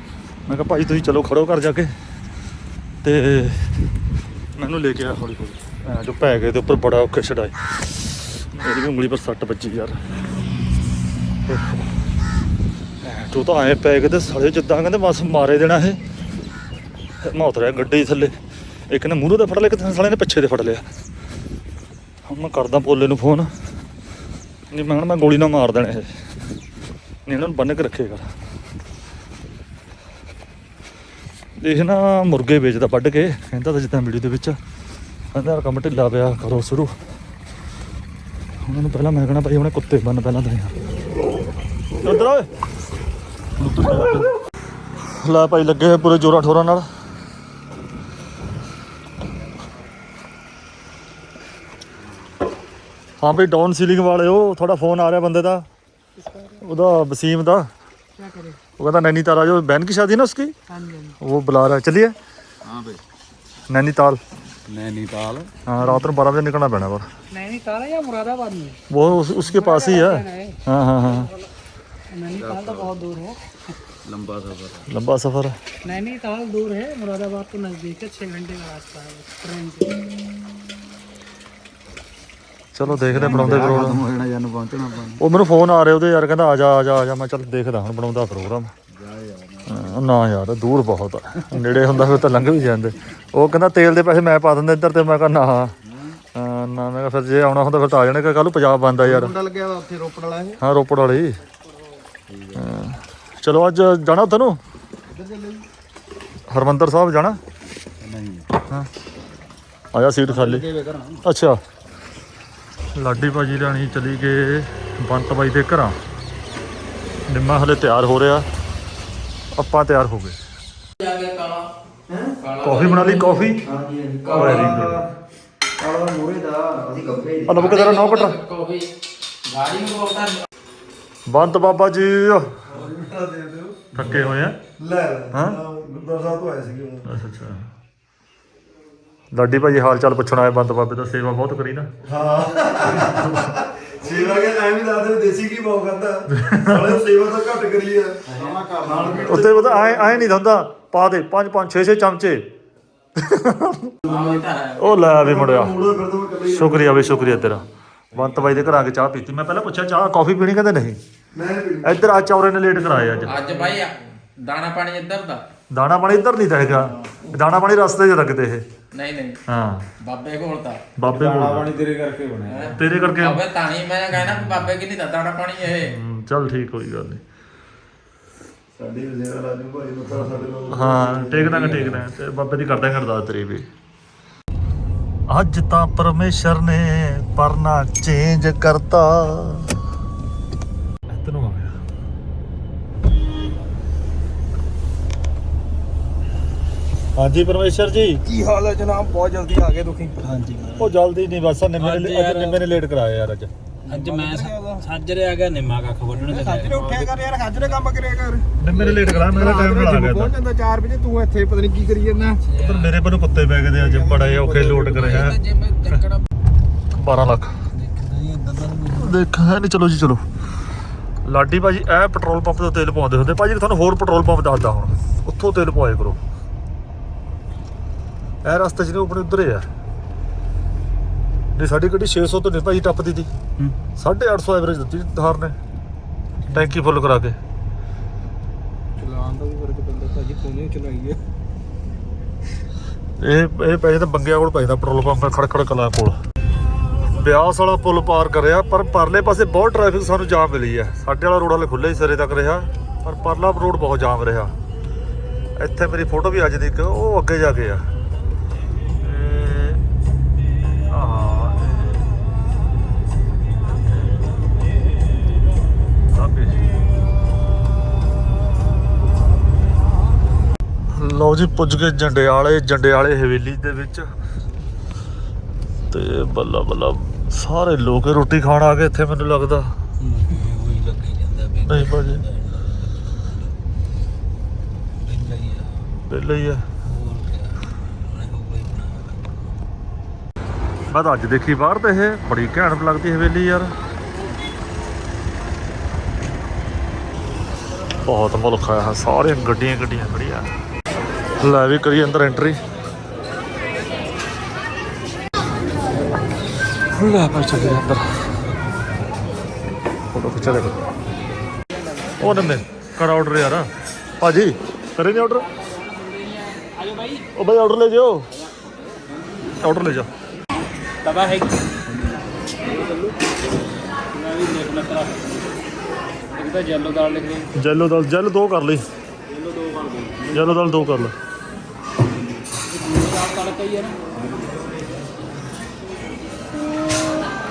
[SPEAKER 1] ਮੈਂ ਕਿਹਾ ਭਾਈ ਤੁਸੀਂ ਚਲੋ ਖੜੋ ਘਰ ਜਾ ਕੇ। ਤੇ ਮੈਨੂੰ ਲੈ ਕੇ ਆ ਹੌਲੀ ਹੌਲੀ ਐਂ ਜੋ ਪੈ ਗਏ ਤੇ ਉੱਪਰ ਬੜਾ ਔਖੇ ਛਡਾਏ ਮੇਰੀ ਵੀ ਉਂਗਲੀ ਪਰ ਸੱਟ ਵੱਜੀ ਤੂੰ ਤਾਂ ਐ ਪੈ ਗਏ ਤੇ ਸਾਲੇ ਜਿੱਦਾਂ ਕਹਿੰਦੇ ਬਸ ਮਾਰੇ ਦੇਣਾ ਇਹ। ਮੈਂ ਉਤਰਿਆ ਗੱਡੀ ਥੱਲੇ। ਇੱਕ ਨੇ ਮੂਹਰੇ ਤੇ ਫੜ ਲਿਆ, ਇੱਕ ਸਾਲੇ ਨੇ ਪਿੱਛੇ ਤੇ ਫੜ ਲਿਆ। ਹੁਣ ਮੈਂ ਕਰਦਾ ਪੋਲੇ ਨੂੰ ਫੋਨ। ਨਹੀਂ ਮੈਂ ਹੁਣ ਮੈਂ ਗੋਲੀ ਨਾਲ ਮਾਰ ਦੇਣਾ ਇਹ। ਨਹੀਂ ਇਹਨਾਂ ਨੂੰ ਬੰਨ ਕੇ ਰੱਖੇਗਾ। ਇਹ ਨਾ ਮੁਰਗੇ ਵੇਚਦਾ ਵੱਢ ਕੇ, ਕਹਿੰਦਾ ਤਾਂ ਜਿੱਦਾਂ ਵੀਡੀਓ ਦੇ ਵਿੱਚ। ਕਹਿੰਦਾ ਯਾਰ ਕੰਮ ਢਿੱਲਾ ਪਿਆ ਕਰੋ ਸ਼ੁਰੂ ਉਹਨਾਂ ਨੂੰ ਪਹਿਲਾਂ ਮੈਂ ਕਹਣਾ ਭਾਈ ਉਹਨੇ ਕੁੱਤੇ ਬੰਨ ਪਹਿਲਾਂ ਤਾਂ ਯਾਰ ਉਧਰ ਓਏ ਲੈ ਭਾਈ ਲੱਗੇ ਹੋਏ ਪੂਰੇ ਜੋਰਾਂ ਠੋਰਾਂ ਨਾਲ ਹਾਂ ਭਾਈ ਡਾਊਨ ਸੀਲਿੰਗ ਵਾਲੇ ਉਹ ਤੁਹਾਡਾ ਫੋਨ ਆ ਰਿਹਾ ਬੰਦੇ ਦਾ ਉਹਦਾ ਵਸੀਮ ਦਾ
[SPEAKER 2] क्या करे
[SPEAKER 1] वो कहता नैनीताल आ जाओ बहन की शादी है ना उसकी
[SPEAKER 2] हाँ जी हाँ जी।
[SPEAKER 1] वो बुला रहा है चलिए
[SPEAKER 3] ਹਾਂ ਬਈ
[SPEAKER 1] नैनीताल
[SPEAKER 3] ਨੈਨੀਤਾਲ
[SPEAKER 1] हाँ रात में बारह बजे निकलना पैना पर
[SPEAKER 2] नैनीताल है या मुरादाबाद में
[SPEAKER 1] वो उस, उसके पास ही है
[SPEAKER 2] है
[SPEAKER 1] हाँ हाँ हाँ
[SPEAKER 2] नैनीताल तो बहुत दूर है
[SPEAKER 3] ਲੰਬਾ ਸਫ਼ਰ
[SPEAKER 1] लंबा सफ़र है
[SPEAKER 2] नैनीताल दूर है मुरादाबाद तो नज़दीक है छः घंटे का रास्ता है बस, ट्रेन से
[SPEAKER 1] ਚਲੋ ਦੇਖਦੇ ਹਾਂ ਬਣਾਉਂਦੇ ਪ੍ਰੋਗਰਾਮ
[SPEAKER 3] ਖਤਮ ਹੋ ਜਾਣਾ ਜਨ ਪਹੁੰਚਣਾ ਆਪਾਂ ਨੂੰ।
[SPEAKER 1] ਉਹ ਮੈਨੂੰ ਫੋਨ ਆ ਰਿਹਾ ਉਹਦੇ ਯਾਰ ਕਹਿੰਦਾ ਆ ਜਾ ਆ ਜਾ ਆ ਜਾ ਮੈਂ ਚੱਲ ਦੇਖਦਾ ਹੁਣ ਬਣਾਉਂਦਾ ਪ੍ਰੋਗਰਾਮ ਹਾਂ, ਨਾ ਯਾਰ ਦੂਰ ਬਹੁਤ ਆ ਨੇੜੇ ਹੁੰਦਾ ਫਿਰ ਤਾਂ ਲੰਘ ਵੀ ਜਾਂਦੇ ਉਹ ਕਹਿੰਦਾ ਤੇਲ ਦੇ ਪੈਸੇ ਮੈਂ ਪਾ ਦਿੰਦਾ ਇੱਧਰ ਤੇ ਮੈਂ ਕਿਹਾ ਨਾ। ਹਾਂ, ਨਾ ਮੈਂ ਕਿਹਾ ਫਿਰ ਜੇ ਆਉਣਾ ਹੁੰਦਾ ਫਿਰ ਤਾਂ ਆ ਜਾਣੇ ਕਿ ਕੱਲ ਨੂੰ ਪੰਜਾਬ ਬੰਦ ਯਾਰ।
[SPEAKER 3] ਮੁੰਡਾ ਲੱਗਿਆ ਵਾ ਉੱਥੇ ਰੋਪੜ ਵਾਲਾ ਇਹ।
[SPEAKER 1] ਹਾਂ ਰੋਪੜ ਵਾਲੇ। ਹੀ। ਚਲੋ ਅੱਜ ਜਾਣਾ ਤੈਨੂੰ ਹਰਮੰਦਰ ਸਾਹਿਬ ਜਾਣਾ?
[SPEAKER 3] ਨਹੀਂ।
[SPEAKER 1] ਹਾਂ। ਆ ਜਾ ਸੀਟ ਖਾਲੀ।
[SPEAKER 3] ਕਿਵੇਂ
[SPEAKER 1] ਅੱਛਾ। ਲਾਡੀ ਭਾਜੀ ਰਾਣੀ ਚਲੀ ਗਏ ਬੰਤ ਬਾਈ ਦੇ ਘਰਾਂ। ਨਿੰਮਾ ਹਲੇ ਤਿਆਰ ਹੋ ਰਿਹਾ। ਆਪਾਂ ਤਿਆਰ ਹੋ ਗਏ। ਕਾਫੀ ਬਣਾ ਲਈ ਕਾਫੀ?
[SPEAKER 3] ਹਾਂਜੀ ਕਾਲਾ ਮੂਰੇ ਦਾ ਅਸੀਂ
[SPEAKER 1] ਨੌ ਕਟਰ
[SPEAKER 4] ਕੌਫੀ। ਗਾੜੀ ਨੂੰ ਬੋਲਦਾ
[SPEAKER 1] ਬੰਤ ਬਾਬਾ ਜੀ। ਥੱਕੇ ਹੋਏ ਆ?
[SPEAKER 5] ਲੈ
[SPEAKER 1] ਹਾਂ?
[SPEAKER 5] ਗੁਰਦੁਆਰਾ ਸਾਹਿਬ ਤੋਂ ਆਏ ਸੀਗੇ ਉਹ।
[SPEAKER 1] ਅੱਛਾ ਅੱਛਾ। ਲਾਡੀ ਭਾਜੀ ਹਾਲ ਚਾਲ ਪੁੱਛਣ ਆਏ ਬੰਤ ਬਾਬੇ ਦਾ ਸੇਵਾ ਬਹੁਤ ਕਰੀ ਨਾ।
[SPEAKER 5] ਹਾਂ। ਸੇਵਾ ਕੇ ਐਵੇਂ ਵੀ ਦੱਸਦੇ ਵੀ ਦੇਸੀ ਕੀ ਪਾਉ ਕਰਦਾ ਸਾਲੇ ਸੇਵਾ ਤਾਂ ਘੱਟ ਕਰੀ ਆ।
[SPEAKER 1] ਉੱਤੇ ਪਤਾ ਐ ਐ ਨਹੀਂ ਹੁੰਦਾ। ਪਾ ਦੇ ਪੰਜ ਪੰਜ 6 6 ਚਮਚੇ। ਉਹ ਲੈ ਵੀ ਮੁੰਡਿਆ। ਸ਼ੁਕਰੀਆ ਬਈ ਸ਼ੁਕਰੀਆ ਤੇਰਾ। ਬੰਤ ਬਾਈ ਦੇ ਘਰ ਆ ਕੇ ਚਾਹ ਪੀਤੀ। ਮੈਂ ਪਹਿਲਾਂ ਪੁੱਛਿਆ ਚਾਹ ਕਾਫੀ ਪੀਣੀ ਕਹਿੰਦੇ ਨਹੀਂ?
[SPEAKER 5] ਪੀਣੀ।
[SPEAKER 1] ਇੱਧਰ ਆ ਚੌਰੇ ਨੇ ਲੇਟ ਕਰਾਇਆ ਅੱਜ।
[SPEAKER 4] ਅੱਜ ਬਾਈ ਦਾਣਾ ਪਾਣੀ ਇੱਧਰ ਦਾ।
[SPEAKER 1] ਦਾਣਾ ਪਾਣੀ ਇੱਧਰ ਨਹੀਂ ਤਾਂ ਹੈਗਾ। ਦਾਣਾ ਪਾਣੀ ਰਸਤੇ 'ਚ ਲੱਗਦੇ ਇਹ।
[SPEAKER 4] ਨਹੀਂ ਨਹੀਂ।
[SPEAKER 1] ਹਾਂ।
[SPEAKER 4] ਬਾਬੇ ਕੋਲ ਤਾਂ।
[SPEAKER 1] ਬਾਬੇ ਕੋਲ।
[SPEAKER 3] ਤੇਰੇ ਕਰਕੇ ਬਣਿਆ?
[SPEAKER 1] ਤੇਰੇ ਕਰਕੇ?
[SPEAKER 4] ਬਾਬੇ ਤਾਂ ਹੀ ਮੈਂ ਕਹਿਣਾ ਵੀ ਬਾਬੇ ਕਿ ਨਹੀਂ ਦਾਣਾ ਪਾਣੀ ਇਹ।
[SPEAKER 1] ਚੱਲ ਠੀਕ ਕੋਈ ਗੱਲ ਨਹੀਂ।
[SPEAKER 5] ਸਾਡੀ ਵੀ ਸੇਵਾ ਲਾਜੂ ਭਾਈ ਮੱਥਾ ਸਾਡੇ ਨਾਲ
[SPEAKER 1] ਹਾਂ ਟੇਕ ਦਾਂਗੇ ਟੇਕ ਦਾਂਗੇ ਤੇ ਬਾਬੇ ਦੀ ਕਰ ਦਾਂਗੇ ਅਰਦਾਸ ਤੇਰੀ ਵੀ। ਅੱਜ ਤਾਂ ਪਰਮੇਸ਼ਰ ਨੇ ਪਰਨਾ ਚੇਂਜ ਕਰਤਾ। ਤੈਨੂੰ ਆ ਗਿਆ। ਹਾਂਜੀ ਪਰਮੇਸ਼ਰ ਜੀ।
[SPEAKER 3] ਕੀ ਹਾਲ ਹੈ ਜਨਾਬ? ਬਹੁਤ ਜਲਦੀ ਆ ਗਏ ਤੁਸੀਂ ਹਾਂਜੀ
[SPEAKER 1] ਉਹ ਜਲਦੀ ਨਹੀਂ ਬਸ ਨਿੰਮੇ ਨੇ ਅੱਜ ਨਿੰਮੇ ਨੇ ਲੇਟ ਕਰਾਇਆ ਯਾਰ ਅੱਜ।
[SPEAKER 6] ਅੱਜ ਮੈਂ ਸਾਜਰੇ ਆ ਗਿਆ ਨਿੰਮਾ ਕੱਖ ਵੱਢਣ ਤੇ
[SPEAKER 3] ਸਾਜਰੇ ਉੱਠਿਆ ਕਰ ਯਾਰ ਸਾਜਰੇ ਕੰਮ ਕਰਿਆ ਕਰ।
[SPEAKER 1] ਨੇ ਲੇਟ ਕਰਾਇਆ ਮੇਰਾ ਟਾਈਮ ਨਾਲ ਆ ਗਿਆ
[SPEAKER 3] ਪਹੁੰਚ ਜਾਂਦਾ 4 ਵਜੇ ਤੂੰ ਇੱਥੇ ਪਤਾ ਨਹੀਂ ਕੀ ਕਰੀ ਜਾਂਦਾ।
[SPEAKER 1] ਪਰ ਮੇਰੇ ਕੋਲ ਕੁੱਤੇ ਪੈ ਗਏ ਤੇ ਅੱਜ ਬੜਾ ਔਖੇ ਲੋਡ ਕਰਿਆ
[SPEAKER 4] ਜਿਵੇਂ ਚੱਕਣਾ
[SPEAKER 1] 12 ਲੱਖ। ਦੇਖ ਹੈ ਨਹੀਂ ਚਲੋ ਜੀ ਚਲੋ। ਲਾਡੀ ਭਾਜੀ ਇਹ ਪੈਟਰੋਲ ਪੰਪ ਤੋਂ ਤੇਲ ਪਾਉਂਦੇ ਹੁੰਦੇ। ਭਾਜੀ ਤੁਹਾਨੂੰ ਹੋਰ ਪੈਟਰੋਲ ਪੰਪ ਦੱਸਦਾ ਹੁਣ। ਉੱਥੋਂ ਤੇਲ ਪਵਾਏ ਕਰੋ। ਇਹ ਰਸਤੇ ਜਿਹੜੇ ਆਪਣੇ ਉਧਰ ਹੀ ਆ। ਨਹੀਂ ਸਾਡੀ ਗੱਡੀ 600 ਤੋਂ ਨਹੀਂ ਭਾਜੀ ਟੱਪਦੀ ਦੀ 850 ਐਵਰੇਜ ਦਿੱਤੀ ਧਾਰ ਨੇ ਟੈਂਕੀ ਫੁੱਲ ਕਰਾ ਕੇ।
[SPEAKER 3] ਚਲਾਉਣ ਦਾ ਵੀ ਫ਼ਰਕ ਪੈਂਦਾ ਭਾਜੀ ਕੋਨੇ ਚਲਾਈਏ।
[SPEAKER 1] ਇਹ ਇਹ ਪੈਸੇ ਤਾਂ ਬੰਗਿਆਂ ਕੋਲ ਪੈਦਾ ਪੈਟਰੋਲ ਪੰਪ ਖੜਖੜ ਕਲਾ ਕੋਲ। ਬਿਆਸ ਵਾਲਾ ਪੁਲ ਪਾਰ ਕਰਿਆ ਪਰ ਪਰਲੇ ਪਾਸੇ ਬਹੁਤ ਟ੍ਰੈਫਿਕ ਸਾਨੂੰ ਜਾਮ ਮਿਲੀ ਹੈ। ਸਾਡੇ ਵਾਲਾ ਰੋਡ ਵਾਲੇ ਖੁੱਲੇ ਹੀ ਸਿਰੇ ਤੱਕ ਰਿਹਾ ਪਰ ਪਰਲਾ ਰੋਡ ਬਹੁਤ ਜਾਮ ਰਿਹਾ। ਇੱਥੇ ਮੇਰੀ ਫੋਟੋ ਵੀ ਅੱਜ ਦੀ ਇੱਕ ਉਹ ਅੱਗੇ ਜਾ ਕੇ ਆ। ਲਓ ਜੀ, ਪੁੱਜ ਗਏ ਜੰਡਿਆਲੇ ਜੰਡਿਆਲੇ ਹਵੇਲੀ ਦੇ ਵਿੱਚ। ਤੇ ਬੱਲਾ ਬੱਲਾ, ਸਾਰੇ ਲੋਕ ਰੋਟੀ ਖਾਣ ਆ ਗਏ ਇੱਥੇ, ਮੈਨੂੰ ਲੱਗਦਾ। ਨਹੀਂ ਭਾਜੀ।
[SPEAKER 6] ਪਹਿਲਾਂ ਹੀ ਆ।
[SPEAKER 1] ਮੈਂ ਤਾਂ ਅੱਜ ਦੇਖੀ ਬਾਹਰ ਤੇ ਇਹ, ਬੜੀ ਘੈਂਟ ਲੱਗਦੀ ਹਵੇਲੀ ਯਾਰ। ਬਹੁਤ ਮੁਲਕ ਆਇਆ ਸਾਰੀਆਂ ਗੱਡੀਆਂ ਗੱਡੀਆਂ ਖੜੀਆਂ। ਲੈ ਵੀ ਕਰੀ ਅੰਦਰ ਐਂਟਰੀ ਲੈ ਭਾਈ ਚੱਲੀਏ ਅੰਦਰ। ਫੋਟੋ ਖਿਚਾ ਦੇ ਉਹ ਨੰਨੇ ਕਰ ਆਰਡਰ ਯਾਰ। ਭਾਜੀ ਕਰੇ ਨਹੀਂ ਆਰਡਰ
[SPEAKER 6] ਆਜੋ ਭਾਈ
[SPEAKER 1] ਉਹ ਭਾਈ ਆਰਡਰ ਲੈ ਜਾਓ। ਆਰਡਰ ਲੈ ਜਾ।
[SPEAKER 6] ਤਵਾ ਹੈ। ਇੱਕ ਤਾਂ ਜੈਲੋ ਦਾਲ ਲਿਖ ਰਹੀ
[SPEAKER 1] ਜੈਲੋ ਦਾਲ ਜੈਲ ਦੋ ਕਰ ਲਈ।
[SPEAKER 6] ਜੈਲੋ ਦੋ ਕਰ ਦੇ
[SPEAKER 1] ਜੈਲੋ ਦਾਲ ਦੋ ਕਰ ਲੈ।
[SPEAKER 6] ਦਾਲ ਤੜਕਾ ਹੀ ਹੈ ਨਾ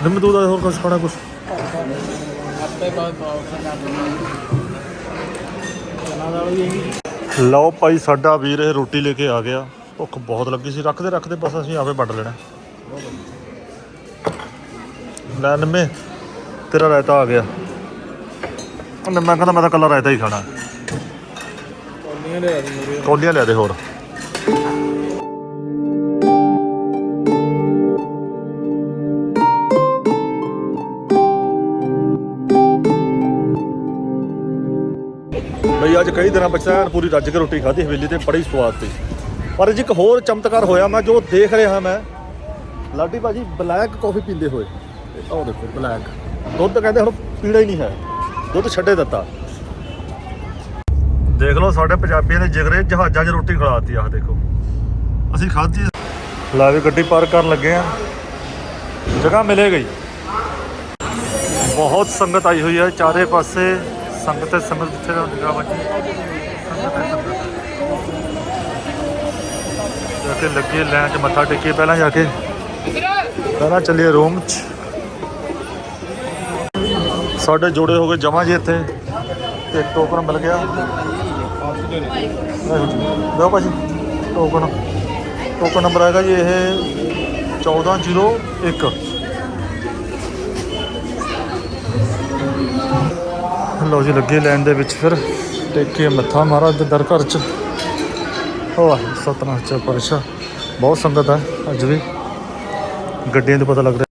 [SPEAKER 1] ਨਿੰਮ ਹੋਰ ਕੁਝ ਖਾਣਾ ਕੁਝ
[SPEAKER 6] ਆਪੇ ਬਹੁਤ ਬਹੁਤ ਹੈਗੀ
[SPEAKER 1] ਲਓ ਭਾਈ ਸਾਡਾ ਵੀਰ ਇਹ ਰੋਟੀ ਲੈ ਕੇ ਆ ਗਿਆ। ਭੁੱਖ ਬਹੁਤ ਲੱਗੀ ਸੀ। ਰੱਖਦੇ ਰੱਖਦੇ ਬਸ ਅਸੀਂ ਆਪੇ ਵੱਢ ਲੈਣਾ। ਲੈ ਨਿੰਮੇ ਤੇਰਾ ਰਾਇਤਾ ਆ ਗਿਆ। ਨਿੰਮਾ ਕਹਿੰਦਾ ਮੈਂ ਤਾਂ ਕੱਲਾ ਰਾਇਤਾ ਹੀ ਖਾਣਾ।
[SPEAKER 6] ਕੌਲੀਆਂ
[SPEAKER 1] ਲਿਆ ਦੇ ਹੋਰ। ਕਈ ਦਿਨਾਂ ਬਚਾ ਪੂਰੀ ਰੱਜ ਕੇ ਰੋਟੀ ਖਾਧੀ, ਹਵੇਲੀ ਤੇ ਬੜੀ ਸਵਾਦ ਸੀ। ਪਰ ਅੱਜ ਇੱਕ ਹੋਰ ਚਮਤਕਾਰ ਹੋਇਆ ਮੈਂ, ਜੋ ਦੇਖ ਰਿਹਾ ਮੈਂ। ਲਾਡੀ ਭਾਜੀ, ਬਲੈਕ ਕਾਫੀ ਪੀਂਦੇ ਹੋਏ। ਆਹ ਦੇਖੋ, ਬਲੈਕ। ਦੁੱਧ ਕਹਿੰਦੇ ਹੁਣ ਪੀਣਾ ਹੀ ਨਹੀਂ ਹੈ। ਦੁੱਧ ਛੱਡੇ ਦਿੱਤਾ। ਦੇਖ ਲਓ, ਸਾਡੇ ਪੰਜਾਬੀਆਂ ਦੇ ਜਿਗਰੇ ਜਹਾਜ਼ਾਂ 'ਚ ਰੋਟੀ ਖਿਲਾਤੀ ਆਹ ਦੇਖੋ। ਅਸੀਂ ਖਾਧੀ ਲਾਵੇ ਗੱਡੀ ਪਾਰਕ ਕਰਨ ਲੱਗੇ ਆ। ਜਗ੍ਹਾ ਮਿਲੇ ਗਈ। ਬਹੁਤ ਸੰਗਤ ਆਈ ਹੋਈ ਹੈ ਚਾਰੇ ਪਾਸੇ। ਸੰਗਤ ਤੇ ਜਿੱਥੇ ਦਾ ਨਿਗਾਹ ਵੱਜੀ ਜਾ। ਕੇ ਲੱਗੇ ਲੈਣ 'ਚ ਮੱਥਾ ਟੇਕੀਏ, ਪਹਿਲਾਂ ਜਾ ਕੇ। ਪਹਿਲਾਂ ਚੱਲੀਏ ਰੂਮ 'ਚ। ਸਾਡੇ ਜੋੜੇ ਹੋ ਗਏ ਜਮਾ ਜੀ ਇੱਥੇ। ਤੇ ਟੋਕਨ ਮਿਲ ਗਿਆ। ਲਓ ਭਾਜੀ ਟੋਕਨ ਟੋਕਨ ਨੰਬਰ ਹੈਗਾ ਜੀ ਇਹ 1401 ਲਓ ਜੀ, ਲੱਗੇ ਲੈਣ ਦੇ ਵਿੱਚ ਫਿਰ। ਟੇਕੇ ਮੱਥਾ ਮਹਾਰਾਜ ਦੇ ਦਰ ਘਰ ਚ। ਵਾਹ, ਸਤਨਾਮ ਚ ਪਰਸ਼ਾ ਬਹੁਤ ਸੰਗਤ ਹੈ ਅੱਜ ਵੀ। ਗੱਡੀਆਂ ਤੋਂ ਪਤਾ ਲੱਗ ਰਿਹਾ।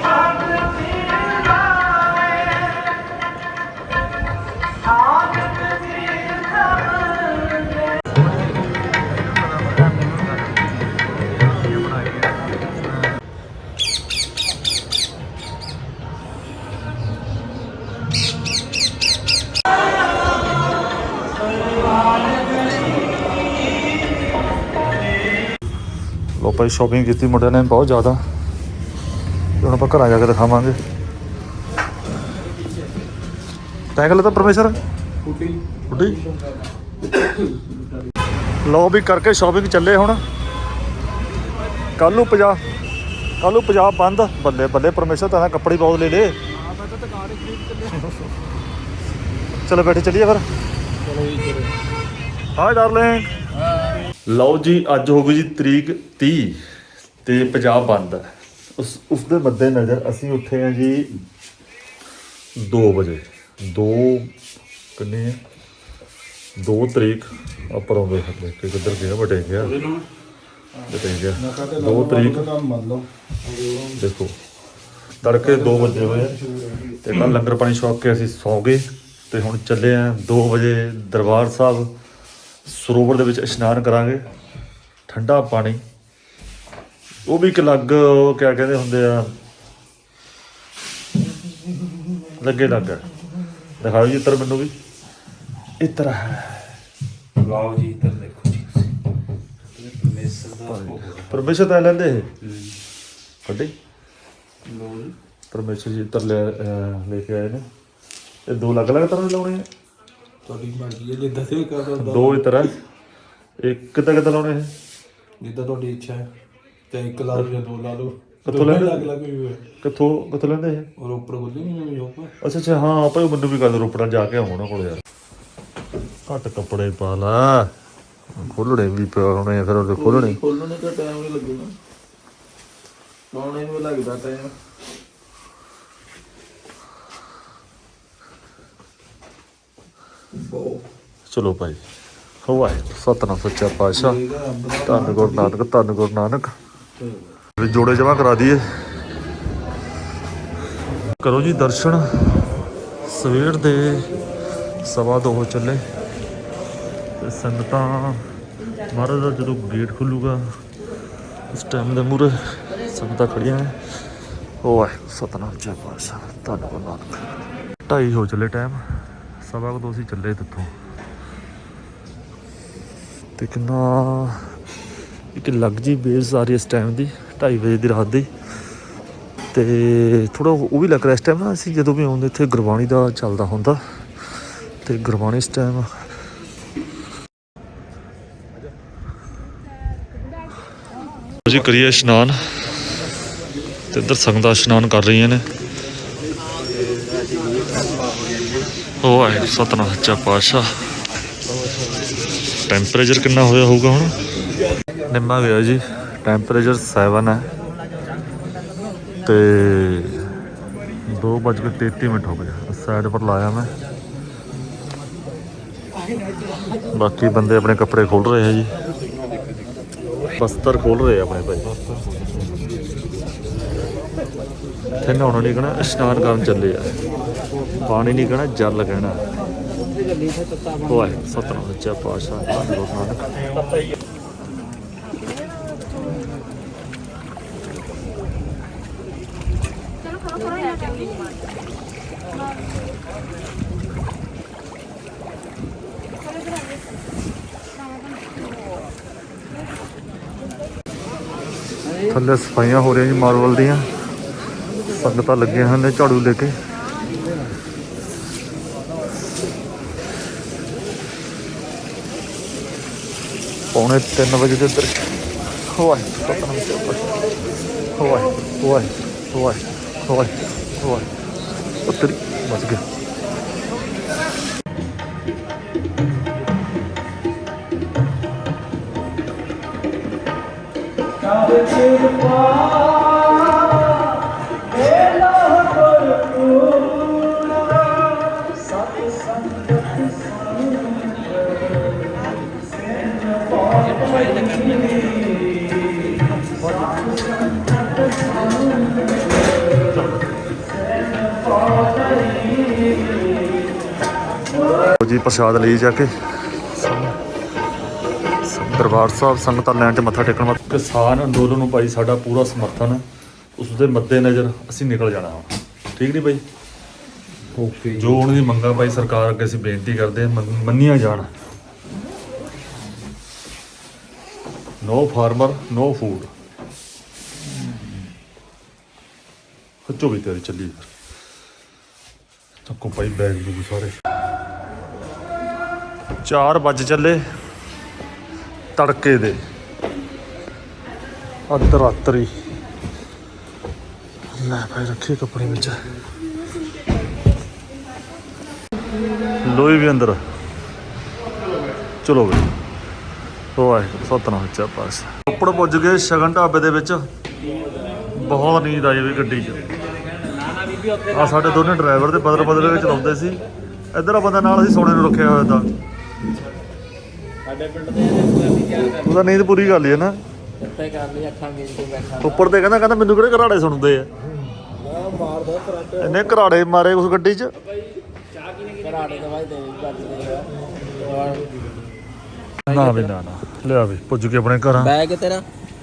[SPEAKER 1] ਸ਼ਾਪਿੰਗ ਕੀਤੀ ਮੁੰਡਿਆਂ ਨੇ ਬਹੁਤ ਜ਼ਿਆਦਾ। ਹੁਣ ਆਪਾਂ ਘਰਾਂ ਜਾ ਕੇ ਦਿਖਾਵਾਂਗੇ। ਤੈਂ ਗੱਲ ਤਾਂ ਪਰਮੇਸ਼ਰ? ਫੁੱਟੀ ਫੁੱਟੀ ਲੋ ਵੀ ਕਰਕੇ ਸ਼ਾਪਿੰਗ ਚੱਲੇ ਹੁਣ। ਕੱਲ ਨੂੰ ਪੰਜਾਬ ਕੱਲ ਨੂੰ ਪੰਜਾਬ ਬੰਦ। ਬੱਲੇ ਬੱਲੇ ਪਰਮੇਸ਼ਰ ਤਾਂ ਕੱਪੜੇ ਬਹੁਤ ਲੈ ਲੇ। ਚਲੋ ਬੈਠੇ ਚੱਲੀਏ ਫਿਰ। ਹਾਏ ਡਾਰਲਿੰਗ ਲਓ ਜੀ ਅੱਜ ਹੋ ਗਈ ਜੀ ਤਰੀਕ 30 ਤੇ ਪੰਜਾਬ ਬੰਦ ਹੈ। ਉਸ ਉਸ ਦੇ ਮੱਦੇ ਨਜ਼ਰ ਅਸੀਂ ਉੱਠੇ ਆ ਜੀ 2 ਵਜੇ। 2 ਕਿੰਨੇ 2 ਤਰੀਕ ਉੱਪਰ ਆਉਂਦੇ ਹੱਲੇ ਕਿ ਕਿੱਧਰ ਗਿਆ ਬਟੇ ਗਿਆ। ਬਟੇ ਗਿਆ। 2 ਤਰੀਕ। ਦੇਖੋ ਤੜਕੇ 2 ਵਜੇ ਹੋਏ ਤੇ ਕੱਲ ਲੰਗਰ ਪਾਣੀ ਛਕ ਕੇ ਅਸੀਂ ਸੌਂ ਗਏ ਤੇ ਹੁਣ ਚੱਲੇ ਆ 2 ਵਜੇ ਦਰਬਾਰ ਸਾਹਿਬ। ਸਰੋਵਰ ਦੇ ਵਿੱਚ ਇਸ਼ਨਾਨ ਕਰਾਂਗੇ ਠੰਡਾ ਪਾਣੀ। ਉਹ ਵੀ ਇੱਕ ਅਲੱਗ ਉਹ ਕਿਆ ਕਹਿੰਦੇ ਹੁੰਦੇ ਆ? ਲੱਗੇ ਲੱਗ। ਹੈ। ਦਿਖਾਓ ਜੀ ਇੱਧਰ ਮੈਨੂੰ ਵੀ। ਇਸ ਤਰ੍ਹਾਂ ਹੈ
[SPEAKER 6] ਵਾਓ ਜੀ ਇੱਧਰ ਦੇਖੋ ਜੀ ਪਰਮੇਸ਼ਰ ਦਾ
[SPEAKER 1] ਪਰਮੇਸ਼ਰ ਤਾਂ ਲੈਂਦੇ ਇਹ? ਕੱਢੀ ਪਰਮੇਸ਼ਰ ਜੀ ਇੱਧਰ ਲੈ ਅਹ ਲੈ ਕੇ ਆਏ ਨੇ। ਇਹ ਦੋ ਅਲੱਗ ਅਲੱਗ ਤਰ੍ਹਾਂ ਦੇ ਲਾਉਣੇ ਆ।
[SPEAKER 7] ਤੁਹਾਡੀ ਮਰਜ਼ੀ ਹੈ ਜਿੱਦਾਂ ਤੇ ਕਰ ਸਕਦਾ
[SPEAKER 1] ਦੋ ਹੀ ਤਰ੍ਹਾਂ। ਇੱਕ ਕਿੱਦਾਂ ਕਿੱਦਾਂ ਲਾਉਣੇ ਇਹ?
[SPEAKER 7] ਜਿੱਦਾਂ ਤੁਹਾਡੀ ਇੱਛਾ ਹੈ ਤੇ ਇੱਕ ਲਾ ਲਓ ਜਾਂ ਦੋ ਲਾ ਲਓ।
[SPEAKER 1] ਕਿੱਥੋਂ ਲੈਂਦੇ?
[SPEAKER 7] ਲੱਗ ਲੱਗ ਵੀ ਹੋਏ।
[SPEAKER 1] ਕਿੱਥੋਂ ਕਿੱਥੋਂ ਲੈਂਦੇ ਇਹ?
[SPEAKER 7] ਔਰ ਉੱਪਰ ਖੁੱਲੇ ਨਹੀਂ ਨਵੀਂ ਸ਼ੋਪ
[SPEAKER 1] ਅੱਛਾ ਅੱਛਾ ਹਾਂ ਭਾਈ ਮੈਨੂੰ ਵੀ ਗੱਲ ਰੋਪੜਾ ਜਾ ਕੇ ਆਉਣਾ ਕੋਲ ਯਾਰ। ਘੱਟ ਕੱਪੜੇ ਪਾ ਲਾ। ਖੋਲਣੇ ਵੀ ਪਿਆ ਹੋਣੇ ਆ, ਫਿਰ ਉਹਦੇ ਖੋਲਣੇ।
[SPEAKER 7] ਖੋਲਣ ਦਾ ਟਾਈਮ ਨਹੀਂ ਲੱਗਣਾ। ਪਾਉਣੇ ਨੂੰ ਲੱਗਦਾ ਟਾਈਮ ਬੋ
[SPEAKER 1] ਚਲੋ ਭਾਈ। ਹੋ ਆਏ। ਸਤਨਾਮ ਸੱਚਾ ਪਾਤਸ਼ਾਹ। ਧੰਨ ਗੁਰੂ ਨਾਨਕ, ਧੰਨ ਗੁਰੂ ਨਾਨਕ। ਜੋੜੇ ਜਮਾ ਕਰਾ ਦਈਏ। ਕਰੋ ਜੀ ਦਰਸ਼ਨ। ਸਵੇਰ ਦੇ ਸਵਾ ਦੋ ਹੋ ਚੱਲੇ। ਤੇ ਸੰਗਤਾਂ, ਮਹਾਰਾਜ ਦਾ ਜਦੋਂ ਗੇਟ ਖੁੱਲੂਗਾ, ਉਸ ਟਾਈਮ ਦੇ ਮੂਰੇ ਸੰਗਤਾਂ ਖੜੀਆਂ ਨੇ। ਉਹ ਆਏ। ਸਤਨਾਮ ਜੈ ਪਾਤਸ਼ਾਹ। ਧੰਨ ਗੁਰੂ ਨਾਨਕ। ਢਾਈ ਹੋ ਚੱਲੇ ਟਾਈਮ ਸਵਾ ਕੁ ਦੋ ਅਸੀਂ ਚੱਲੇ ਇੱਥੋਂ ਤੇ ਕਿੰਨਾ, ਇੱਕ ਲੱਗ ਜੀ ਬੇਸ ਆ ਰਹੀ ਇਸ ਟਾਈਮ ਦੀ 2:30 ਵਜੇ ਦੀ ਰਾਤ ਦੀ। ਤੇ ਥੋੜਾ ਉਹ ਵੀ ਲੱਗ ਰਿਹਾ ਇਸ ਟਾਈਮ ਨਾ, ਅਸੀਂ ਜਦੋਂ ਵੀ ਆਉਂਦੇ ਇੱਥੇ ਗੁਰਬਾਣੀ ਦਾ ਚੱਲਦਾ ਹੁੰਦਾ। ਤੇ ਗੁਰਬਾਣੀ ਇਸ ਟਾਈਮ ਜੀ ਕਰੀਏ ਇਸ਼ਨਾਨ। ਤੇ ਇੱਧਰ ਸੰਗਤਾਂ ਇਸ਼ਨਾਨ ਕਰ ਰਹੀਆਂ ਨੇ। ਉਹ ਹੈ ਸਤਨਾਮ ਸੱਚਾ ਪਾਤਸ਼ਾਹ। ਟੈਂਪਰੇਚਰ ਕਿੰਨਾ ਹੋਇਆ ਹੋਊਗਾ ਹੁਣ? ਨਿੰਮਾ ਗਿਆ ਜੀ। ਟੈਂਪਰੇਚਰ 7 ਹੈ। ਤੇ 2:33 ਮਿੰਟ ਹੋ ਗਏ। ਸਾਈਡ ਪਰ ਲਾਇਆ ਮੈਂ। ਬਾਕੀ ਬੰਦੇ ਆਪਣੇ ਕੱਪੜੇ ਖੋਲ ਰਹੇ ਆ ਜੀ। ਬਸਤਰ ਖੋਲ ਰਹੇ ਆ ਆਪਣੇ ਭਾਈ। ਤੇ ਨਹਾਉਣਾ ਨਹੀਂ ਕਹਿਣਾ, ਇਸ਼ਨਾਨ ਕਰਨ ਚੱਲੇ ਆ। ਪਾਣੀ ਨਹੀਂ ਕਹਿਣਾ, ਜਲ ਕਹਿਣਾ। ਹੋਏ ਸਤਨਾਮ ਸੱਚਾ ਪਾਤਸ਼ਾਹ ਗੁਰੂ ਨਾਨਕ। ਥੱਲੇ ਸਫਾਈਆਂ ਹੋ ਰਹੀਆਂ ਜੀ ਮਾਰਵਲ ਦੀਆਂ। ਸੰਗਤਾਂ ਲੱਗੀਆਂ ਹਨ ਨੇ ਝਾੜੂ ਲੈ ਕੇ। ਪੌਣੇ 3 ਵਜੇ ਦੇ ਇੱਧਰ ਹੋਏ ਸਤਨਾਮ ਸੱਚਾ ਪਾਤਸ਼ਾਹ ਹੋਏ ਹੋਏ ਹੋਏ ਹੋਏ ਹੋਏ ਉੱਤਰੀ ਬਚ ਗਏ ਲਓ ਜੀ ਪ੍ਰਸ਼ਾਦ ਲਈ ਜਾ ਕੇ। ਦਰਬਾਰ ਸਾਹਿਬ ਸੰਗਤਾਂ ਲੈਣ ਤੇ ਮੱਥਾ ਟੇਕਣ ਵਾਸਤੇ। ਕਿਸਾਨ ਅੰਦੋਲਨ ਨੂੰ ਭਾਈ ਸਾਡਾ ਪੂਰਾ ਸਮਰਥਨ ਹੈ ਉਸ ਦੇ ਮੱਦੇ ਨਜ਼ਰ ਅਸੀਂ ਨਿਕਲ ਜਾਣਾ ਹੁਣ ਠੀਕ ਨਹੀਂ ਭਾਈ?
[SPEAKER 3] ਓਕੇ।
[SPEAKER 1] ਜੋ ਉਹਨਾਂ ਦੀ ਮੰਗਾਂ ਭਾਈ ਸਰਕਾਰ ਅੱਗੇ ਅਸੀਂ ਬੇਨਤੀ ਕਰਦੇ ਹਾਂ ਮੰਨ- ਮੰਨੀਆਂ ਜਾਣ। ਨੋ ਫਾਰਮਰ ਨੋ ਫੂਡ ਖੱਚੋ ਵੀ ਤੇਰੀ ਚੱਲੀ। ਫਿਰ ਚੱਕੋ ਭਾਈ ਬੈਗ ਬੂਗ ਸਾਰੇ। 4 ਵੱਜ ਚੱਲੇ ਤੜਕੇ ਦੇ। ਅੱਧ ਰਾਤਰੀ ਲੈ ਭਾਈ, ਰੱਖੇ ਕੱਪੜੇ ਵਿੱਚ। ਲੋਈ ਵੀ ਅੰਦਰ। ਚਲੋ ਬਈ। ਹੋਏ ਸਤਨਾਮ ਸੱਚਾ ਪਾਸ ਉੱਪਰ ਪੁੱਜ ਗਏ ਸ਼ਗਨ ਢਾਬੇ ਦੇ ਵਿੱਚ। ਬਹੁਤ ਨੀਂਦ ਆਈ ਵੀ ਗੱਡੀ 'ਚ। ਆ ਸਾਡੇ ਦੋਨੇ ਡਰਾਈਵਰ ਦੇ ਬਦਲ ਬਦਲ ਕੇ ਚਲਾਉਂਦੇ ਸੀ। ਇੱਧਰ ਆ ਬੰਦਾ ਨਾਲ ਅਸੀਂ ਸੋਨੇ ਨੂੰ ਰੱਖਿਆ ਹੋਇਆ ਤਾਂ।
[SPEAKER 4] ਸਾਡੇ ਪਿੰਡ ਦੇ ਇਹਨੇ
[SPEAKER 1] ਉਹਦਾ ਨੀਂਦ ਪੂਰੀ ਲਈ ਹੈ ਨਾ।
[SPEAKER 4] ਇੱਥੇ ਕਰ ਲਈ ਅੱਖਾਂ ਮੀਚ ਕੇ ਬੈਠਾ।
[SPEAKER 1] ਉੱਪਰ ਤੇ ਕਹਿੰਦਾ ਕਹਿੰਦਾ ਮੈਨੂੰ ਕਿਹੜੇ ਘਰਾੜੇ ਸੁਣਦੇ ਆ? ਇਹਨੇ ਘਰਾੜੇ। ਮਾਰੇ ਉਸ ਗੱਡੀ 'ਚ।
[SPEAKER 4] ਘਰਾੜੇ ਦਵਾਈ ਦੇ ਬੱਚਦੇ
[SPEAKER 1] ਨਾ ਵੀ ਨਾ ਨਾ। ਲਿਆ ਵੀ ਪੁੱਜ ਕੇ ਆਪਣੇ ਘਰਾਂ।
[SPEAKER 4] ਬੈਗ ਤੇਰਾ?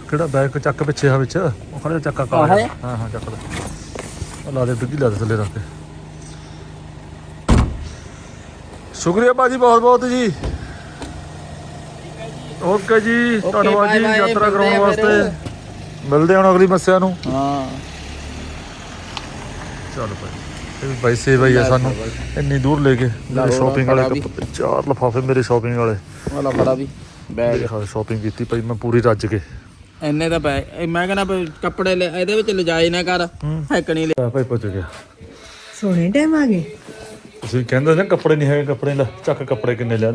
[SPEAKER 1] ਕਿਹੜਾ ਬੈਗ? ਚੱਕ ਪਿੱਛੇ ਆ ਵਿੱਚ। ਉਹ ਖੜੇ ਚੱਕਾ ਕਾ
[SPEAKER 4] ਹੈ?
[SPEAKER 1] ਹਾਂ ਚੱਕ ਲੈ। ਉਹ ਲਾ ਦੇ ਡਿੱਗੀ ਲਾ ਦੇ ਥੱਲੇ ਰੱਖ ਕੇ। ਸ਼ੁਕਰੀਆ ਬਾਜੀ ਬਹੁਤ ਬਹੁਤ ਜੀ। ਓਕੇ ਜੀ ਧੰਨਵਾਦ ਜੀ ਯਾਤਰਾ
[SPEAKER 4] ਮਿਲਦੇ
[SPEAKER 1] ਕਰਾਉਣ
[SPEAKER 4] ਆ ਫਿਰ।
[SPEAKER 1] ਵਾਸਤੇ। ਮਿਲਦੇ ਹਾਂ ਹੁਣ ਅਗਲੀ ਮੱਸਿਆ ਨੂੰ।
[SPEAKER 4] ਹਾਂ।
[SPEAKER 1] ਚੱਲ ਭਾਈ ਇਹ ਵੀ ਬਾਈ ਸੇਵਾ ਹੀ ਆ ਸਾਨੂੰ। ਇੰਨੀ ਦੂਰ ਲੈ ਕੇ ਮੇਰੇ
[SPEAKER 4] ਲਾਹੌਰ
[SPEAKER 1] ਸ਼ਾਪਿੰਗ ਵਾਲੇ। ਕੱਪੜੇ ਚਾਰ ਲਫਾਫੇ ਮੇਰੇ ਸ਼ਾਪਿੰਗ ਵਾਲੇ।
[SPEAKER 4] ਵਾਲਾ ਫੜਾ ਵੀ ਬੈਗ।
[SPEAKER 1] ਮੇਰੇ ਸ਼ਾਪਿੰਗ ਕੀਤੀ ਭਾਈ ਮੈਂ ਪੂਰੀ ਰੱਜ ਕੇ।
[SPEAKER 4] ਇੰਨੇ ਦਾ ਬੈਗ ਇਹ ਮੈਂ ਕਹਿੰਦਾ ਵੀ ਕੱਪੜੇ ਲੈ ਇਹਦੇ ਵਿੱਚ ਲਿਜਾਏ ਨਾ ਕਰ ਹੈਕ ਨਹੀਂ
[SPEAKER 1] ਆ ਭਾਈ ਪੁੱਜ ਗਿਆ।
[SPEAKER 8] ਸੋਹਣੇ ਟਾਈਮ ਆ ਗਏ।
[SPEAKER 1] ਤੁਸੀਂ ਕਹਿੰਦੇ ਨਾ ਕੱਪੜੇ ਨਹੀਂ ਹੈਗੇ ਕੱਪੜੇ ਲੈ ਚੱਕ ਕੱਪੜੇ ਕਿੰਨੇ ਲੈਣ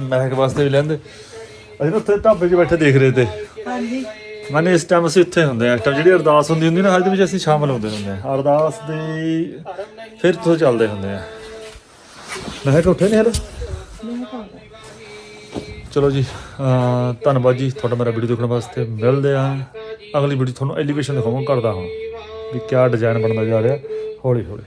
[SPEAKER 1] ਮਹਿਕ ਵਾਸਤੇ ਵੀ ਲੈਂਦੇ। ਅਸੀਂ ਨਾ ਉੱਥੇ ਢਾਬੇ 'ਚ ਬੈਠੇ ਦੇਖ ਰਹੇ ਤੇ।
[SPEAKER 8] ਹਾਂਜੀ।
[SPEAKER 1] ਮਾਨੇ ਇਸ ਟਾਈਮ ਅਸੀਂ ਉੱਥੇ ਹੁੰਦੇ ਆ time ਜਿਹੜੀ ਅਰਦਾਸ ਹੁੰਦੀ ਹੁੰਦੀ ਨਾ ਹਰ ਦੇ ਵਿੱਚ ਅਸੀਂ ਸ਼ਾਮਲ ਹੁੰਦੇ ਹੁੰਦੇ ਆ ਅਰਦਾਸ ਦੇ ਫਿਰ ਤੋਂ ਚੱਲਦੇ ਹੁੰਦੇ ਆ ਮਹਿਕ ਉੱਠੇ ਨਹੀਂ ਹਲੇ? ਚਲੋ ਜੀ ਧੰਨਵਾਦ ਜੀ। ਤੁਹਾਡਾ ਮੇਰਾ ਵੀਡੀਓ ਦੇਖਣ ਵਾਸਤੇ ਮਿਲਦੇ ਆ ਅਗਲੀ ਵੀਡੀਓ ਤੁਹਾਨੂੰ ਐਲੀਵੇਸ਼ਨ ਦਿਖਾਵਾਂਗਾ ਕਰਦਾ ਹੁਣ। ਵੀ ਕਿਆ ਡਿਜ਼ਾਈਨ ਬਣਦਾ ਜਾ ਰਿਹਾ। ਹੌਲੀ ਹੌਲੀ